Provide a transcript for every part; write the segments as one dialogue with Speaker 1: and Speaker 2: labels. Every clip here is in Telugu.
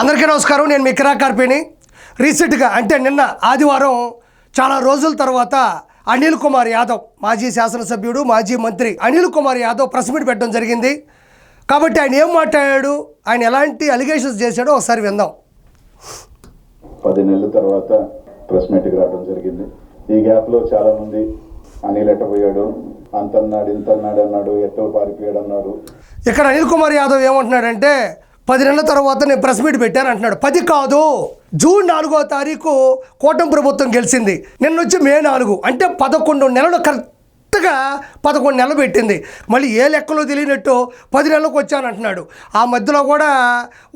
Speaker 1: అందరికీ నమస్కారం. నేను మీ కిరా కార్పిని. రీసెంట్గా అంటే నిన్న ఆదివారం చాలా రోజుల తర్వాత అనిల్ కుమార్ యాదవ్ మాజీ శాసనసభ్యుడు మాజీ మంత్రి అనిల్ కుమార్ యాదవ్ ప్రెస్ మీట్ పెట్టడం జరిగింది. కాబట్టి ఆయన ఏం మాట్లాడాడు? ఆయన ఎలాంటి అలిగేషన్స్ చేశాడో ఒకసారి విందాం.
Speaker 2: పది నెలల తర్వాత ప్రెస్ మీట్కి రావడం జరిగింది. ఈ గ్యాప్లో చాలా మంది అనిల్ ఎట్టపోయాడు అంతన్నాడు ఇంతన్నాడు అన్నాడు ఎట్టో పారిపోయాడు అన్నారు
Speaker 1: ఇక్కడ అనిల్ కుమార్ యాదవ్ ఏమంటున్నాడంటే పది నెలల తర్వాత నేను ప్రెస్ మీట్ పెట్టాను అంటున్నాడు. పది కాదు. జూన్ నాలుగో తారీఖు కూటమి ప్రభుత్వం గెలిచింది. నిన్న వచ్చి మే నాలుగు. అంటే పదకొండు నెలలు కొత్తగా పదకొండు నెలలు పెట్టింది. మళ్ళీ ఏ లెక్కలో తెలియనట్టు పది నెలలకు వచ్చాను అంటున్నాడు ఆ మధ్యలో కూడా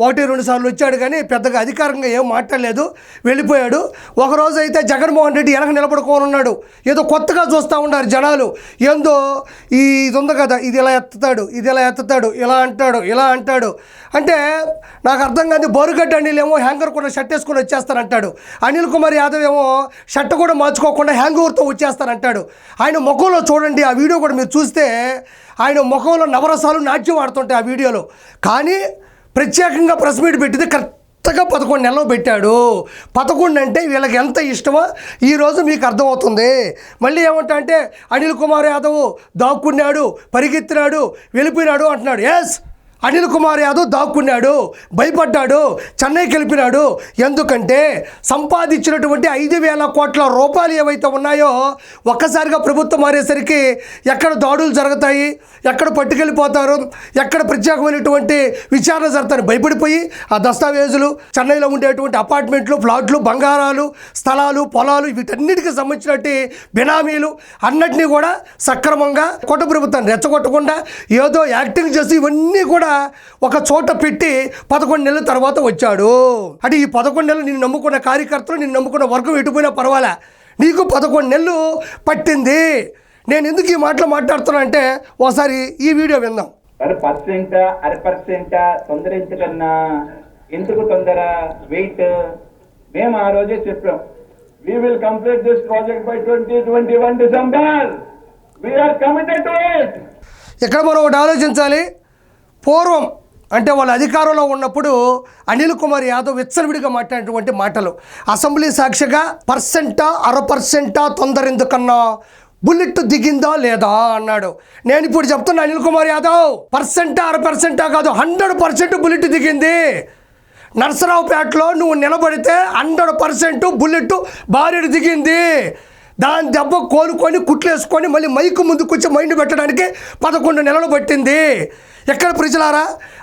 Speaker 1: ఒకటి రెండు సార్లు వచ్చాడు కానీ పెద్దగా అధికారంగా ఏం మాట్లాడలేదు. వెళ్ళిపోయాడు. ఒకరోజు అయితే జగన్మోహన్ రెడ్డి వెనక నిలబడుకొని ఉన్నాడు ఏదో కొత్తగా చూస్తూ ఉన్నారు జనాలు. ఏందో ఈ ఇది ఉంది కదా ఇది ఇలా ఎత్తుతాడు ఇది ఇలా ఎత్తుతాడు ఇలా అంటాడు ఇలా అంటాడు. అంటే నాకు అర్థం కాదు బోరుగడ్డ అనిల్ ఏమో హ్యాంగర్ కూడా షర్ట్ వేసుకొని వచ్చేస్తానంటాడు. అనిల్ కుమార్ యాదవ్ ఏమో షర్ట్ కూడా మార్చుకోకుండా హ్యాంగర్తో వచ్చేస్తానంటాడు. ఆయన ముఖంలో చూడండి ఆ వీడియో కూడా మీరు చూస్తే ఆయన ముఖంలో నవరసాలు నాట్యం ఆడుతుంటాయి ఆ వీడియోలో. కానీ ప్రత్యేకంగా ప్రెస్ మీట్ పెట్టింది కరెక్ట్గా పదకొండు నెలలు పెట్టాడు. పదకొండు అంటే వీళ్ళకి ఎంత ఇష్టమో ఈరోజు మీకు అర్థమవుతుంది. మళ్ళీ ఏమంటా అంటే అనిల్ కుమార్ యాదవ్ దాక్కున్నాడు పరిగెత్తినాడు వెళ్ళిపోయినాడు అంటున్నాడు. ఎస్ అనిల్ కుమార్ యాదవ్ దాక్కున్నాడు భయపడ్డాడు చెన్నైకి వెళ్ళిపోయినాడు ఎందుకంటే సంపాదించినటువంటి ఐదు వేల కోట్ల రూపాయలు ఏవైతే ఉన్నాయో ఒక్కసారిగా ప్రభుత్వం మారేసరికి ఎక్కడ దాడులు జరుగుతాయి ఎక్కడ పట్టుకెళ్ళిపోతారు ఎక్కడ ప్రత్యేకమైనటువంటి విచారణ జరుగుతారు భయపడిపోయి ఆ దస్తావేజులు చెన్నైలో ఉండేటువంటి అపార్ట్మెంట్లు ఫ్లాట్లు బంగారాలు స్థలాలు పొలాలు వీటన్నిటికీ సంబంధించినటువంటి బినామీలు అన్నిటినీ కూడా సక్రమంగా కొట్ట ప్రభుత్వాన్ని రెచ్చగొట్టకుండా ఏదో యాక్టింగ్ చేసి ఇవన్నీ కూడా ఒక చోట పెట్టి పదకొండు నెలల తర్వాత వచ్చాడు. అంటే ఈ పదకొండు నెలలు నేను నమ్ముకున్న కార్యకర్తలు నేను నమ్ముకున్న వర్గం ఎటుపోయినా పర్వాలే. నీకు పదకొండు నెలలు పట్టింది. నేను ఎందుకు ఈ మాటలు మాట్లాడుతున్నా అంటే ఒకసారి ఈ వీడియో విందాం.
Speaker 3: అర పర్సెంట్ అర పర్సెంట్ తొందర ఎందుకన్నా? ఎందుకు తొందర? వెయిట్. మేము ఆ రోజే చెప్పాం. We will complete this project by twenty twenty one December we're committed to it
Speaker 1: ఇక్కడ మనం ఒకటి ఆలోచించాలి? పూర్వం అంటే వాళ్ళ అధికారంలో ఉన్నప్పుడు అనిల్ కుమార్ యాదవ్ విచ్చలవిడిగా మాట్లాడినటువంటి మాటలు. అసెంబ్లీ సాక్షిగా పర్సెంటా అర పర్సెంటా తొందర ఎందుకన్నా బుల్లెట్ దిగిందా లేదా అన్నాడు. నేను ఇప్పుడు చెప్తున్నా అనిల్ కుమార్ యాదవ్ పర్సెంటా అర పర్సెంటా కాదు హండ్రెడ్ పర్సెంట్ బుల్లెట్ దిగింది. నర్సరావుపేటలో నువ్వు నిలబడితే హండ్రెడ్ పర్సెంట్ బుల్లెట్ బారెడు దిగింది. దాని దెబ్బ కోలుకొని కుట్లేసుకొని మళ్ళీ మైకు ముందుకు వచ్చి మైండ్ పెట్టడానికి పదకొండు నెలలు పట్టింది. ఎక్కడ ప్రజలారా?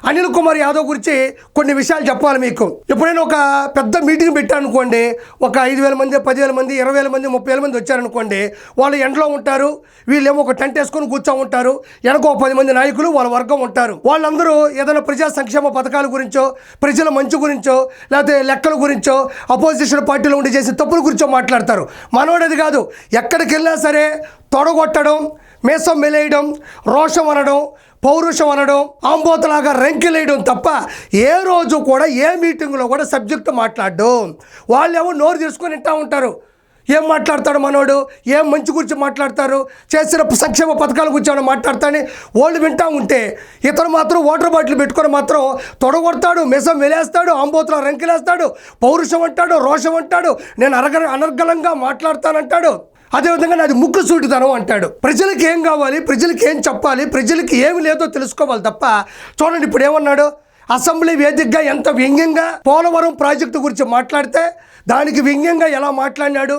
Speaker 1: అనిల్ కుమార్ యాదవ్ గురించి కొన్ని విషయాలు చెప్పాలి మీకు. ఎప్పుడైనా ఒక పెద్ద మీటింగ్ పెట్టాను అనుకోండి ఒక ఐదు వేల మంది పదివేల మంది ఇరవై వేల మంది ముప్పై వేల మంది వచ్చారనుకోండి వాళ్ళు ఎండలో ఉంటారు వీళ్ళేమో ఒక టెంట్ వేసుకొని కూర్చో ఉంటారు వెనక పది మంది నాయకులు వాళ్ళ వర్గం ఉంటారు. వాళ్ళందరూ ఏదైనా ప్రజా సంక్షేమ పథకాల గురించో ప్రజల మంచి గురించో లేకపోతే లెక్కల గురించో అపోజిషన్ పార్టీలో ఉండి చేసే తప్పుల గురించో మాట్లాడతారు. మనోడది కాదు ఎక్కడికి వెళ్ళినా సరే తొడగొట్టడం మేసం మెలేయడం రోషం అనడం పౌరుషం అనడం ఆంబోతలాగా రెంకిలేయడం తప్ప ఏ రోజు కూడా ఏ మీటింగ్లో కూడా సబ్జెక్టు మాట్లాడడం. వాళ్ళేమో నోరు తీసుకొని వింటూ ఉంటారు. ఏం మాట్లాడతాడు మనోడు? ఏం మంచి గురించి మాట్లాడతారు? చేసిన సంక్షేమ పథకాల గురించి ఏమైనా మాట్లాడతాడని వాళ్ళు వింటా ఉంటే ఇతను మాత్రం వాటర్ బాటిల్ పెట్టుకొని మాత్రం తొడగొడతాడు మిసం వెలేస్తాడు ఆంబోతుల రంకిలేస్తాడు పౌరుషం అంటాడు రోషం అంటాడు నేను అనర్గ అనర్గలంగా మాట్లాడతానంటాడు. అదేవిధంగా నాది ముక్కు సూటితనం అంటాడు. ప్రజలకి ఏం కావాలి ప్రజలకి ఏం చెప్పాలి ప్రజలకి ఏమి లేదో తెలుసుకోవాలి తప్ప చూడండి ఇప్పుడు ఏమన్నాడు? అసెంబ్లీ వేదికగా ఎంత వ్యంగ్యంగా పోలవరం ప్రాజెక్టు గురించి మాట్లాడితే దానికి వ్యంగ్యంగా ఎలా మాట్లాడినాడు?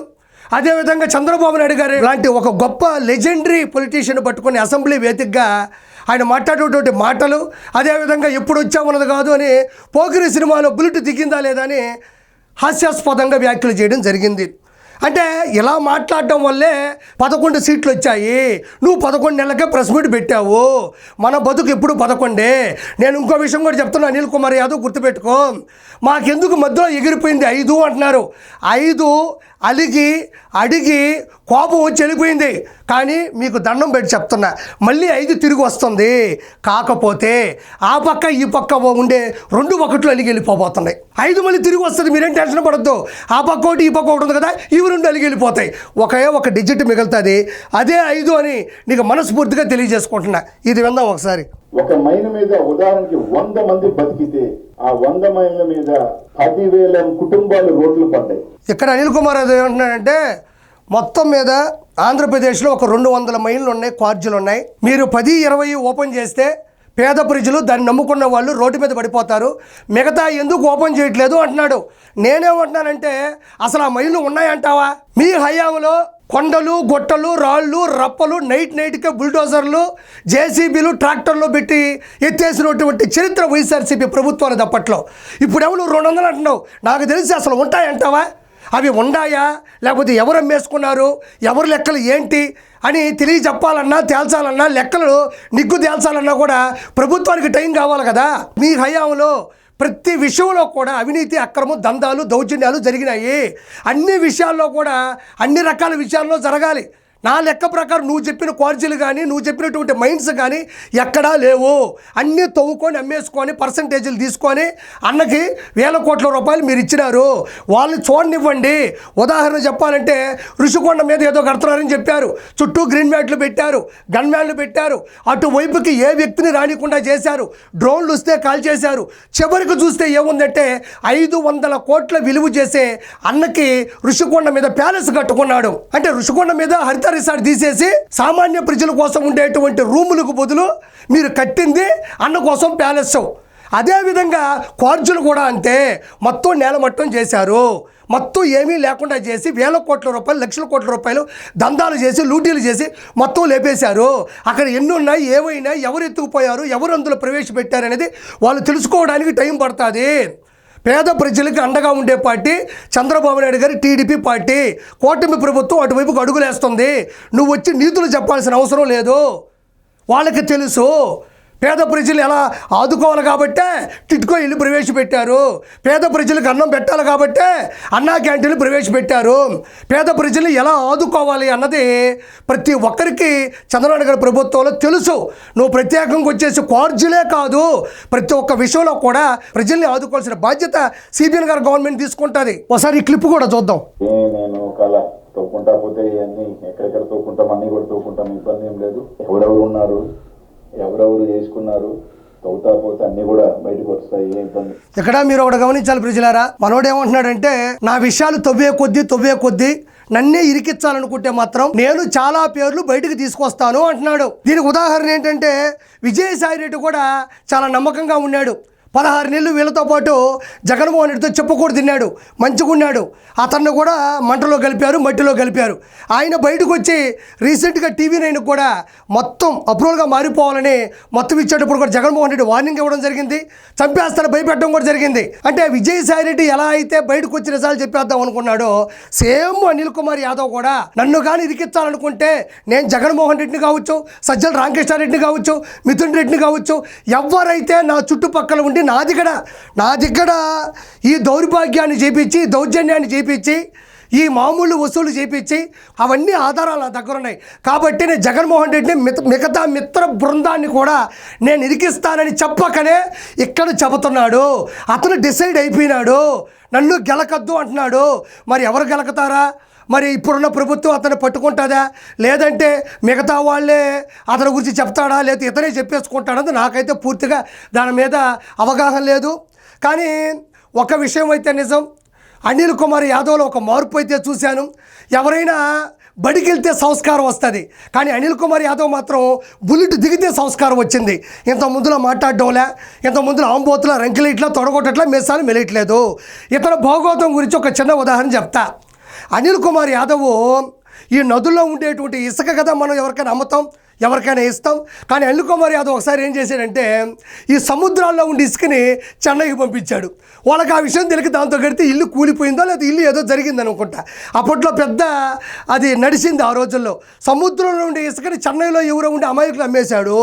Speaker 1: అదేవిధంగా చంద్రబాబు నాయుడు గారు లాంటి ఒక గొప్ప లెజెండరీ పొలిటీషియన్ పట్టుకుని అసెంబ్లీ వేదికగా ఆయన మాట్లాడేటువంటి మాటలు అదేవిధంగా ఎప్పుడు వచ్చామన్నది కాదు అని పోకిరి సినిమాలో బుల్లెట్ దిగిందా లేదా అని హాస్యాస్పదంగా వ్యాఖ్యలు చేయడం జరిగింది. అంటే ఇలా మాట్లాడటం వల్లే పదకొండు సీట్లు వచ్చాయి. నువ్వు పదకొండు నెలలకే ప్రెస్ మీట్ పెట్టావు. మన బతుకు ఎప్పుడు పదకొండే? నేను ఇంకో విషయం కూడా చెప్తున్నా అనిల్ కుమార్ యాదవ్ గుర్తుపెట్టుకో. మాకెందుకు మధ్యలో ఎగిరిపోయింది ఐదు అంటున్నారు. ఐదు అలిగి అడిగి కోపం వచ్చి వెళ్ళిపోయింది. కానీ మీకు దండం పెట్టి చెప్తున్నా మళ్ళీ ఐదు తిరిగి వస్తుంది. కాకపోతే ఆ పక్క ఈ పక్క ఉండే రెండు ఒకట్లు అలిగి వెళ్ళిపోబోతున్నాయి. ఐదు మళ్ళీ తిరిగి వస్తుంది మీరేం టెన్షన్ పడద్దు. ఆ పక్క ఒకటి ఈ పక్క ఒకటి ఉంది కదా ఇవి రెండు అలిగి వెళ్ళిపోతాయి. ఒకే ఒక డిజిట్ మిగులుతుంది. అదే ఐదు అని నీకు మనస్ఫూర్తిగా తెలియజేసుకుంటున్నా. ఇది విందాం ఒకసారి.
Speaker 2: ఒక మైన్ మీద ఉదాహరణకి వంద మంది బతికితే ఆ వంద మైళ్ళ మీద పదివేల కుటుంబాలు రోడ్లు పడ్డాయి.
Speaker 1: ఇక్కడ అనిల్ కుమార్ ఏమంటున్నాడంటే మొత్తం మీద ఆంధ్రప్రదేశ్లో ఒక రెండు వందల మైళ్ళు ఉన్నాయి క్వార్జీలు ఉన్నాయి మీరు పది ఇరవై ఓపెన్ చేస్తే పేద ప్రజలు దాన్ని నమ్ముకున్న వాళ్ళు రోడ్డు మీద పడిపోతారు. మిగతా ఎందుకు ఓపెన్ చేయట్లేదు అంటున్నాడు. నేనేమంటున్నానంటే అసలు ఆ మైళ్ళు ఉన్నాయంటావా? మీ హయాంలో కొండలు గొట్టలు రాళ్ళు రప్పలు నైట్ నైట్కే బుల్డోజర్లు జేసీబీలు ట్రాక్టర్లు పెట్టి ఎత్తేసినటువంటి చరిత్ర వైఎస్ఆర్సీపీ ప్రభుత్వాలు తప్పట్లో ఇప్పుడు ఎవరు రెండు వందలు అంటున్నావు? నాకు తెలిసి అసలు ఉంటాయంటావా? అవి ఉన్నాయా లేకపోతే ఎవరు అమ్మేసుకున్నారు? ఎవరు లెక్కలు ఏంటి? అని తెలియ చెప్పాలన్నా తేల్చాలన్నా లెక్కలు నిగ్గు తేల్చాలన్నా కూడా ప్రభుత్వానికి టైం కావాలి కదా. మీ హయాంలో ప్రతి విషయంలో కూడా అవినీతి అక్రమం దందాలు దౌర్జన్యాలు జరిగినాయి. అన్ని విషయాల్లో కూడా అన్ని రకాల విషయాల్లో జరగాలి. నా లెక్క ప్రకారం నువ్వు చెప్పిన క్వార్జీలు కానీ నువ్వు చెప్పినటువంటి మైండ్స్ కానీ ఎక్కడా లేవు. అన్నీ తవ్వుకొని అమ్మేసుకొని పర్సంటేజీలు తీసుకొని అన్నకి వేల కోట్ల రూపాయలు మీరు ఇచ్చినారు. వాళ్ళు చూడనివ్వండి. ఉదాహరణ చెప్పాలంటే ఋషికొండ మీద ఏదో కడుతున్నారని చెప్పారు. చుట్టూ గ్రీన్ మ్యాట్లు పెట్టారు గన్ మ్యాన్లు పెట్టారు. అటువైపుకి ఏ వ్యక్తిని రానికుండా చేశారు. డ్రోన్లు వస్తే కాల్ చేశారు. చివరికి చూస్తే ఏముందంటే ఐదు వందల కోట్ల విలువ చేసే అన్నకి ఋషికొండ మీద ప్యాలెస్ కట్టుకున్నాడు. అంటే ఋషికొండ మీద హరిత రిసార్ట్ తీసేసి సామాన్య ప్రజల కోసం ఉండేటువంటి రూములకు బదులు మీరు కట్టింది అన్న కోసం ప్యాలెస్. అదేవిధంగా కార్జులు కూడా అంతే మొత్తం నేలమట్టం చేశారు. మొత్తం ఏమీ లేకుండా చేసి వేల కోట్ల రూపాయలు లక్షల కోట్ల రూపాయలు దందాలు చేసి లూటీలు చేసి మొత్తం లేపేశారు. అక్కడ ఎన్ని ఉన్నాయి ఏమైనా ఎవరు ఎత్తుకుపోయారు ఎవరు అందులో ప్రవేశపెట్టారు అనేది వాళ్ళు తెలుసుకోవడానికి టైం పడుతుంది. పేద ప్రజలకు అండగా ఉండే పార్టీ చంద్రబాబు నాయుడు గారి టీడీపీ పార్టీ. కూటమి ప్రభుత్వం అటువైపుకు అడుగులేస్తుంది. నువ్వు వచ్చి నీతులు చెప్పాల్సిన అవసరం లేదు. వాళ్ళకి తెలుసు. పేద ప్రజలు ఎలా ఆదుకోవాలి కాబట్టే టిట్కో ఇల్లు ప్రవేశపెట్టారు. పేద ప్రజలకు అన్నం పెట్టాలి కాబట్టే అన్నా క్యాంటీన్లు ప్రవేశపెట్టారు. పేద ప్రజలు ఎలా ఆదుకోవాలి అన్నది ప్రతి ఒక్కరికి చంద్రబాబు గారి ప్రభుత్వంలో తెలుసు. నువ్వు ప్రత్యేకంగా వచ్చేసి కార్జులే కాదు ప్రతి ఒక్క విషయంలో కూడా ప్రజల్ని ఆదుకోవాల్సిన బాధ్యత సిబిఎన్ గారు గవర్నమెంట్ తీసుకుంటుంది. ఒకసారి ఈ క్లిప్ కూడా చూద్దాం.
Speaker 2: తోకుంటా పోతే ఇవన్నీ ఎక్కడెక్కడ తోకుంటాం అన్నీ కూడా తోకుంటాం ఇబ్బంది ఏం లేదు. ఎవరెవరు ఉన్నారు? ఎవరెవరు చేసుకున్నారు తవ్వుతా పోతే అన్ని కూడా బయటకు వస్తాయి ఏ ఇబ్బంది.
Speaker 1: ఇక్కడ మీరు ఒకటి గమనించాలి ప్రజలారా మనోడు ఏమంటున్నాడంటే నా విషయాలు తవ్వే కొద్దీ తవ్వే కొద్దీ నన్నే ఇరికించాలనుకుంటే మాత్రం నేను చాలా పేర్లు బయటకు తీసుకొస్తాను అంటున్నాడు. దీనికి ఉదాహరణ ఏంటంటే విజయసాయి రెడ్డి కూడా చాలా నమ్మకంగా ఉన్నాడు. పదహారు నెలలు వీళ్ళతో పాటు జగన్మోహన్ రెడ్డితో చెప్పుకూడు తిన్నాడు మంచిగున్నాడు అతన్ని కూడా మంటలో కలిపారు మట్టిలో కలిపారు. ఆయన బయటకు వచ్చి రీసెంట్గా టీవీ నైన్ కూడా మొత్తం అప్రూవల్గా మారిపోవాలని మొత్తం ఇచ్చేటప్పుడు కూడా జగన్మోహన్ రెడ్డి వార్నింగ్ ఇవ్వడం జరిగింది. చంపేస్తాను భయపెట్టడం కూడా జరిగింది. అంటే విజయసాయి రెడ్డి ఎలా అయితే బయటకు వచ్చి నిజాలు చెప్పేద్దాం అనుకున్నాడో సేమ్ అనిల్ కుమార్ యాదవ్ కూడా నన్ను కానీ ఇరికించాలనుకుంటే నేను జగన్మోహన్ రెడ్డిని కావచ్చు సజ్జల రామకృష్ణారెడ్డిని కావచ్చు మిథున్ రెడ్డిని కావచ్చు ఎవరైతే నా చుట్టుపక్కల ఉండి నా దగ్గర నా దగ్గర ఈ దౌర్భాగ్యాన్ని చేపించి దౌర్జన్యాన్ని చేపించి ఈ మామూలు వసూలు చేపించి అవన్నీ ఆధారాలు నా దగ్గర ఉన్నాయి. కాబట్టి నేను జగన్మోహన్ రెడ్డిని మిత మిగతా మిత్ర బృందాన్ని కూడా నేను ఇరికిస్తానని చెప్పకనే ఇక్కడ చెబుతున్నాడు. అతను డిసైడ్ అయిపోయినాడు. నన్ను గెలకద్దు అంటున్నాడు. మరి ఎవరు గెలకతారా? మరి ఇప్పుడున్న ప్రభుత్వం అతను పట్టుకుంటుందా? లేదంటే మిగతా వాళ్ళే అతని గురించి చెప్తాడా? లేదా ఇతనే చెప్పేసుకుంటాడని నాకైతే పూర్తిగా దాని మీద అవగాహన లేదు. కానీ ఒక విషయం అయితే నిజం. అనిల్ కుమార్ యాదవ్లో ఒక మార్పు అయితే చూశాను. ఎవరైనా బడికెళ్తే సంస్కారం వస్తుంది. కానీ అనిల్ కుమార్ యాదవ్ మాత్రం బుల్లెట్ దిగితే సంస్కారం వచ్చింది. ఇంత ముందులో మాట్లాడడంలే ఇంత ముందులో ఆంబోతుల రంకిలు ఇట్లా తొడగొట్టట్లా మెస్సాలు మెలియట్లేదు ఇతర భాగోతం గురించి ఒక చిన్న ఉదాహరణ చెప్తా. అనిల్ కుమార్ యాదవ్ ఈ నదుల్లో ఉండేటువంటి ఇసుక కదా మనం ఎవరికైనా అమ్ముతాం ఎవరికైనా ఇస్తాం. కానీ అనిల్ కుమార్ యాదవ్ ఒకసారి ఏం చేశాడంటే ఈ సముద్రాల్లో ఉండే ఇసుకని చెన్నైకి పంపించాడు. వాళ్ళకి ఆ విషయం తెలియక దాంతో కడితే ఇల్లు కూలిపోయిందో లేదా ఇల్లు ఏదో జరిగింది అనుకుంటా. అప్పట్లో పెద్ద అది నడిచింది ఆ రోజుల్లో. సముద్రంలో ఉండే ఇసుకని చెన్నైలో ఎవరో ఉండే అమాయకులు అమ్మేశాడు.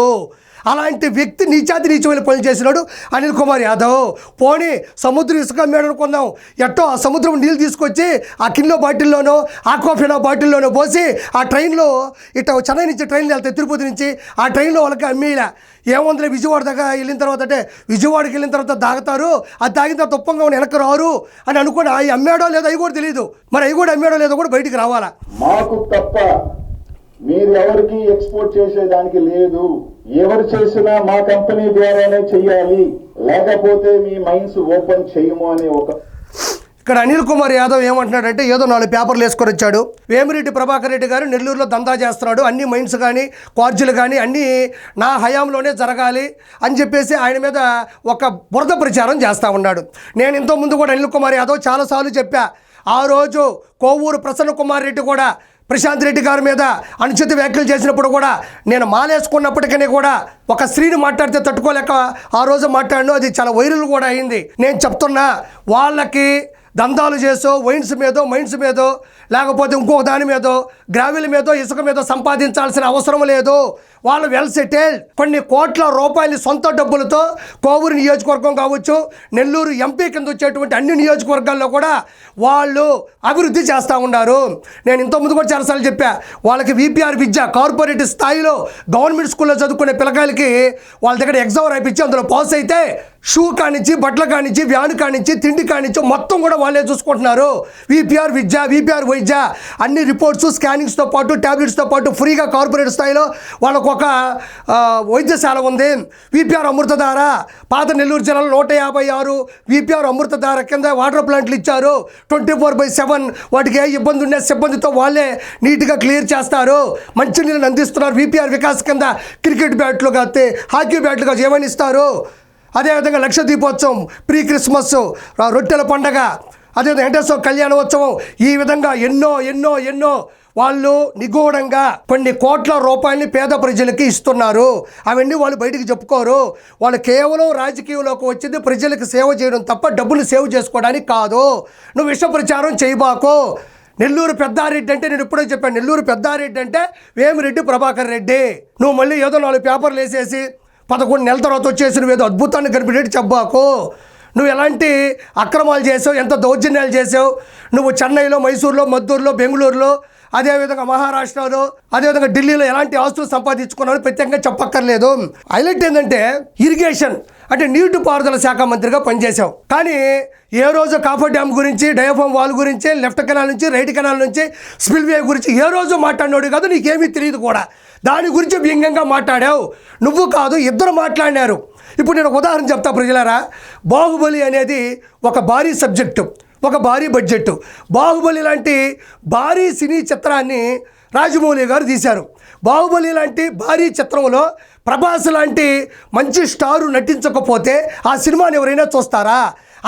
Speaker 1: అలాంటి వ్యక్తి నీచాతి నీచమైన పనులు చేసినాడు అనిల్ కుమార్ యాదవ్. పోనీ సముద్రం ఇసుక మేడనుకుందాం ఎట్టో ఆ సముద్రం నీళ్ళు తీసుకొచ్చి ఆ కిలో బాటిల్లోనో ఆక్వాఫినా బాటిల్లోనో పోసి ఆ ట్రైన్లో ఇట్ట చెన్నై నుంచి ట్రైన్లో వెళ్తాయి తిరుపతి నుంచి ఆ ట్రైన్లో వాళ్ళకి అమ్మేలా ఏముందిలే విజయవాడ దాకా వెళ్ళిన తర్వాత అంటే విజయవాడకి వెళ్ళిన తర్వాత తాగుతారు అది తాగిన తర్వాత తుప్పంగా ఉన్న వెనక్కి రారు అని అనుకుని అవి అమ్మాడో లేదో అవి కూడా తెలియదు మరి అవి కూడా అమ్మాడో లేదో కూడా బయటికి రావాలా?
Speaker 2: మాకు తప్ప మీరు ఎవరికి ఎక్స్పోర్ట్ చేసేదానికి లేదు? ఎవరు చేసినా మా కంపెనీ ద్వారానే చెయ్యాలి. లేకపోతే మీ మైన్స్ ఓపెన్ చేయము అనే ఒక
Speaker 1: ఇక్కడ అనిల్ కుమార్ యాదవ్ ఏమంటున్నాడంటే ఏదో నాలుగు పేపర్లు వేసుకొని వచ్చాడు. వేమిరెడ్డి ప్రభాకర్ రెడ్డి గారు నెల్లూరులో దందా చేస్తున్నాడు. అన్ని మైన్స్ కానీ క్వార్జీలు కానీ అన్నీ నా హయాంలోనే జరగాలి అని చెప్పేసి ఆయన మీద ఒక బురద ప్రచారం చేస్తూ ఉన్నాడు. నేను ఇంతకు ముందు కూడా అనిల్ కుమార్ యాదవ్ చాలాసార్లు చెప్పా ఆ రోజు కోవూరు ప్రసన్న కుమార్ రెడ్డి కూడా ప్రశాంత్ రెడ్డి గారి మీద అనుచిత వ్యాఖ్యలు చేసినప్పుడు కూడా నేను మాలేసుకున్నప్పటికీ కూడా ఒక స్త్రీని మాట్లాడితే తట్టుకోలేక ఆ రోజు మాట్లాడను అది చాలా వైరల్ కూడా అయింది. నేను చెప్తున్నా వాళ్ళకి దందాలు చేసో వైన్స్ మీదో మైన్స్ మీదో లేకపోతే ఇంకొక దాని మీదో గ్రావెల్ మీదో ఇసుక మీదో సంపాదించాల్సిన అవసరం లేదు. వాళ్ళు వెల్ సెటిల్డ్ కొన్ని కోట్ల రూపాయలు సొంత డబ్బులతో కోవూరు నియోజకవర్గం కావచ్చు నెల్లూరు ఎంపీ కింద వచ్చేటువంటి అన్ని నియోజకవర్గాల్లో కూడా వాళ్ళు అభివృద్ధి చేస్తూ ఉన్నారు. నేను ఇంతకుముందు కూడా చాలాసార్లు చెప్పా వాళ్ళకి విపిఆర్ విద్య కార్పొరేట్ స్థాయిలో గవర్నమెంట్ స్కూల్లో చదువుకునే పిల్లకాయలకి వాళ్ళ దగ్గర ఎగ్జామ్ రాయించి అందులో పాస్ అయితే షూ కానించి బట్టలు కానించి వ్యాన్ కానించి తిండి కానించి మొత్తం కూడా వాళ్ళే చూసుకుంటున్నారు. విపిఆర్ విద్య విపిఆర్ వైద్య అన్ని రిపోర్ట్స్ స్కానింగ్స్తో పాటు ట్యాబ్లెట్స్తో పాటు ఫ్రీగా కార్పొరేట్ స్థాయిలో వాళ్ళకు ఒక వైద్యశాల ఉంది. విపిఆర్ అమృతధార. పాత నెల్లూరు జిల్లాలో నూట యాభై ఆరు విపిఆర్ అమృతధార కింద వాటర్ ప్లాంట్లు ఇచ్చారు. ట్వంటీ ఫోర్ బై సెవెన్ వాటికి ఏ ఇబ్బంది ఉన్న సిబ్బందితో వాళ్ళే నీట్గా క్లియర్ చేస్తారు. మంచినీళ్ళని అందిస్తున్నారు విపిఆర్ వికాస్ కింద. క్రికెట్ బ్యాట్లు కాస్తే హాకీ బ్యాట్లు కాదు ఏమని ఇస్తారు? అదేవిధంగా లక్ష దీపోత్సవం ప్రీ క్రిస్మస్ రొట్టెల పండగ అదేవిధంగా వెంకటేశ్వర కళ్యాణోత్సవం. ఈ విధంగా ఎన్నో ఎన్నో ఎన్నో వాళ్ళు నిగూఢంగా కొన్ని కోట్ల రూపాయలని పేద ప్రజలకి ఇస్తున్నారు. అవన్నీ వాళ్ళు బయటికి చెప్పుకోరు. వాళ్ళు కేవలం రాజకీయంలోకి వచ్చింది ప్రజలకు సేవ చేయడం తప్ప డబ్బులు సేవ్ చేసుకోవడానికి కాదు. నువ్వు విష ప్రచారం చేయబాకు. నెల్లూరు పెద్దారెడ్డి అంటే నేను ఇప్పుడే చెప్పాను నెల్లూరు పెద్దారెడ్డి అంటే వేమిరెడ్డి ప్రభాకర్ రెడ్డి. నువ్వు మళ్ళీ ఏదో నాలుగు పేపర్లు వేసేసి పదకొండు నెలల తర్వాత వచ్చేసి నువ్వు ఏదో అద్భుతాన్ని కనిపెట్టి చెప్పాకు నువ్వు ఎలాంటి అక్రమాలు చేసావు ఎంత దౌర్జన్యాలు చేసావు? నువ్వు చెన్నైలో మైసూర్లో మద్దూరులో బెంగళూరులో అదేవిధంగా మహారాష్ట్రలో అదేవిధంగా ఢిల్లీలో ఎలాంటి ఆస్తులు సంపాదించుకున్నావు ప్రత్యేకంగా చెప్పక్కర్లేదు. హైలైట్ ఏంటంటే ఇరిగేషన్ అంటే నీటిపారుదల శాఖ మంత్రిగా పనిచేశావు. కానీ ఏ రోజు కాఫర్ డ్యామ్ గురించి డయోఫామ్ వాల్ గురించి లెఫ్ట్ కెనాల్ నుంచి రైట్ కెనాల్ నుంచి స్పిల్వే గురించి ఏ రోజు మాట్లాడినాడు కాదు నీకేమీ తెలియదు కూడా. దాని గురించి వ్యంగ్యంగా మాట్లాడావు. నువ్వు కాదు ఇద్దరు మాట్లాడినారు. ఇప్పుడు నేను ఉదాహరణ చెప్తా ప్రజలారా. బాహుబలి అనేది ఒక భారీ సబ్జెక్టు. ఒక భారీ బడ్జెట్. బాహుబలి లాంటి భారీ సినీ చిత్రాన్ని రాజమౌళి గారు తీశారు. బాహుబలి లాంటి భారీ చిత్రంలో ప్రభాస్ లాంటి మంచి స్టారు నటించకపోతే ఆ సినిమాని ఎవరైనా చూస్తారా?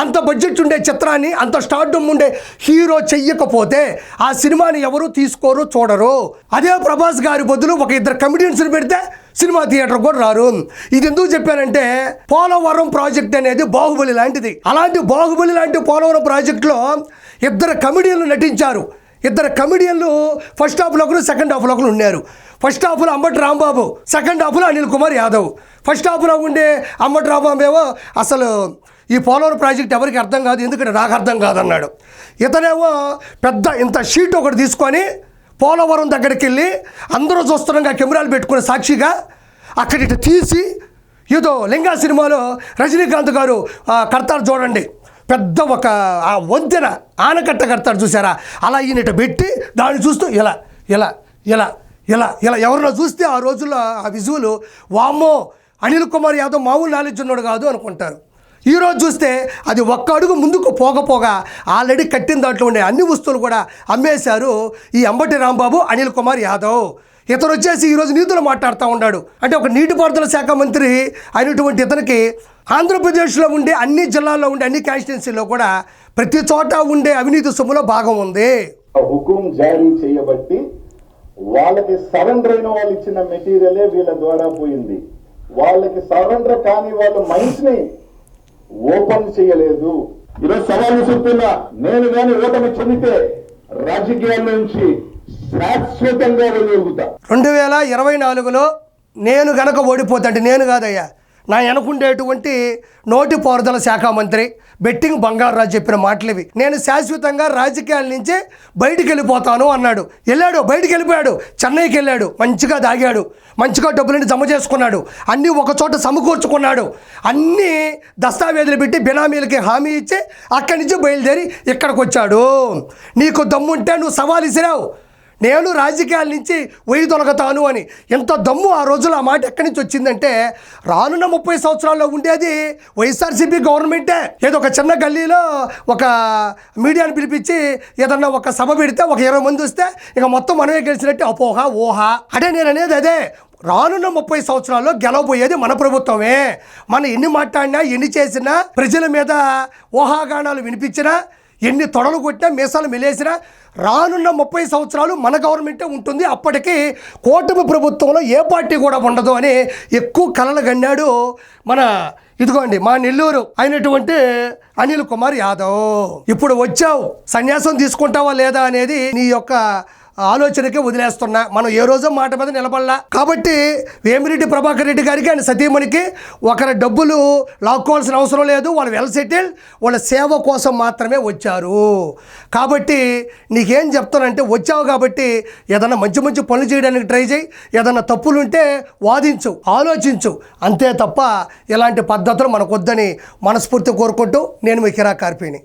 Speaker 1: అంత బడ్జెట్ ఉండే చిత్రాన్ని అంత స్టార్డమ్ ఉండే హీరో చెయ్యకపోతే ఆ సినిమాని ఎవరు తీసుకోరు చూడరు. అదే ప్రభాస్ గారి బదులు ఒక ఇద్దరు కమిడియన్స్ని పెడితే సినిమా థియేటర్ కూడా రారు. ఇది ఎందుకు చెప్పానంటే పోలవరం ప్రాజెక్ట్ అనేది బాహుబలి లాంటిది. అలాంటి బాహుబలి లాంటి పోలవరం ప్రాజెక్టులో ఇద్దరు కమెడియన్లు నటించారు. ఇద్దరు కమెడియన్లు ఫస్ట్ హాఫ్లో ఒకరు సెకండ్ హాఫ్లో ఒకరు ఉన్నారు. ఫస్ట్ హాఫ్లో అంబటి రాంబాబు సెకండ్ హాఫ్లో అనిల్ కుమార్ యాదవ్. ఫస్ట్ హాఫ్లో ఉండే అంబటి రాంబాబు ఏమో అసలు ఈ పోలవరం ప్రాజెక్ట్ ఎవరికి అర్థం కాదు ఎందుకంటే నాకు అర్థం కాదన్నాడు. ఇతనేమో పెద్ద ఇంత షీట్ ఒకటి తీసుకొని పోలవరం దగ్గరికి వెళ్ళి అందరూ చూస్తున్నాగా కెమెరాలు పెట్టుకుని సాక్షిగా అక్కడ ఇటు తీసి ఏదో లింగా సినిమాలో రజనీకాంత్ గారు కడతారు చూడండి. పెద్ద ఒక ఆ వంతెన ఆనకట్ట కడతారు చూసారా? అలా ఈయన ఇటు పెట్టి దాన్ని చూస్తూ ఇలా ఇలా ఇలా ఇలా ఇలా ఎవరినో చూస్తే ఆ రోజుల్లో ఆ విజువులు వామ్మో అనిల్ కుమార్ యాదవ్ మామూలు నాలెడ్జ్ ఉన్నాడు కాదు అనుకుంటారు. ఈరోజు చూస్తే అది ఒక్క అడుగు ముందుకు పోకపోగా ఆల్రెడీ కట్టిన దాంట్లో ఉండే అన్ని వస్తువులు కూడా అమ్మేశారు ఈ అంబటి రాంబాబు అనిల్ కుమార్ యాదవ్. ఇతను వచ్చేసి ఈరోజు నీతులు మాట్లాడుతూ ఉన్నాడు. అంటే ఒక నీటిపారుదల శాఖ మంత్రి అయినటువంటి ఇతనికి ఆంధ్రప్రదేశ్లో ఉండే అన్ని జిల్లాల్లో ఉండే అన్ని కాన్స్టిట్యున్సీలో కూడా ప్రతి చోట ఉండే అవినీతి సొమ్ములో భాగం ఉంది.
Speaker 2: హుకుం జారీ చేయబట్టి వాళ్ళకి సరెండర్ అయిన వాళ్ళు ఇచ్చిన మెటీరియలే వీళ్ళ ద్వారా పోయింది. వాళ్ళకి సరెండర్ కాని వాళ్ళు మైండ్స్ని ఓపెన్ చేయలేదు. ఈరోజు సవాల్ విసురుతున్నా నేను గాని ఓటమి చెందితే రాజకీయాల నుంచి శాశ్వతంగా వెళ్ళగలుగుతా
Speaker 1: రెండు వేల ఇరవై నాలుగులో నేను గనక ఓడిపోతే అంటే నేను కాదయ్యా. నా వెనకుండేటువంటి నోటి పారుదల శాఖ మంత్రి బెట్టింగ్ బంగారరాజు చెప్పిన మాటలు ఇవి నేను శాశ్వతంగా రాజకీయాల నుంచి బయటికి వెళ్ళిపోతాను అన్నాడు. వెళ్ళాడు బయటికి వెళ్ళిపోయాడు చెన్నైకి వెళ్ళాడు మంచిగా దాగాడు. మంచిగా డబ్బులని జమ చేసుకున్నాడు. అన్నీ ఒకచోట సమకూర్చుకున్నాడు. అన్నీ దస్తావేజులు పెట్టి బినామీలకి హామీ ఇచ్చి అక్కడి నుంచి బయలుదేరి ఇక్కడికి వచ్చాడు నీకు దమ్ముంటే నువ్వు సవాల్ ఇసిరావు నేను రాజకీయాల నుంచి వెయ్యి తొలగతాను అని. ఎంత దమ్ము ఆ రోజుల్లో ఆ మాట ఎక్కడి నుంచి వచ్చిందంటే రానున్న ముప్పై సంవత్సరాల్లో ఉండేది వైఎస్ఆర్సీపీ గవర్నమెంటే. ఏదో ఒక చిన్న గల్లీలో ఒక మీడియాని పిలిపించి ఏదన్నా ఒక సభ పెడితే ఒక ఇరవై మంది వస్తే ఇక మొత్తం మనమే గెలిచినట్టు. అపోహ ఊహ. అంటే నేను అనేది అదే. రానున్న ముప్పై సంవత్సరాల్లో గెలవబోయేది మన ప్రభుత్వమే. మనం ఎన్ని మాట్లాడినా ఎన్ని చేసినా ప్రజల మీద ఊహాగానాలు వినిపించినా ఎన్ని తొడలు కొట్టినా మీసాలు మెలేసినా రానున్న ముప్పై సంవత్సరాలు మన గవర్నమెంటే ఉంటుంది. అప్పటికి కూటమి ప్రభుత్వంలో ఏ పార్టీ కూడా ఉండదు అని ఎక్కువ కలలు గన్నాడు మన ఇదిగోండి మా నెల్లూరు అయినటువంటి అనిల్ కుమార్ యాదవ్. ఇప్పుడు వచ్చావు సన్యాసం తీసుకుంటావా లేదా అనేది నీ యొక్క ఆలోచనకే వదిలేస్తున్నా. మనం ఏ రోజు మాట మీద నిలబడలా. కాబట్టి వేమిరెడ్డి ప్రభాకర్ రెడ్డి గారికి ఆయన సతీమణికి ఒకరి డబ్బులు లాక్కోవాల్సిన అవసరం లేదు. వాళ్ళు వెల్ సెటిల్ వాళ్ళ సేవ కోసం మాత్రమే వచ్చారు. కాబట్టి నీకేం చెప్తానంటే వచ్చావు కాబట్టి ఏదైనా మంచి మంచి పనులు చేయడానికి ట్రై చేయి. ఏదైనా తప్పులుంటే వాదించు ఆలోచించు. అంతే తప్ప ఇలాంటి పద్ధతులు మనకొద్దని మనస్ఫూర్తి కోరుకుంటూ నేను మీ కిరా కార్పీని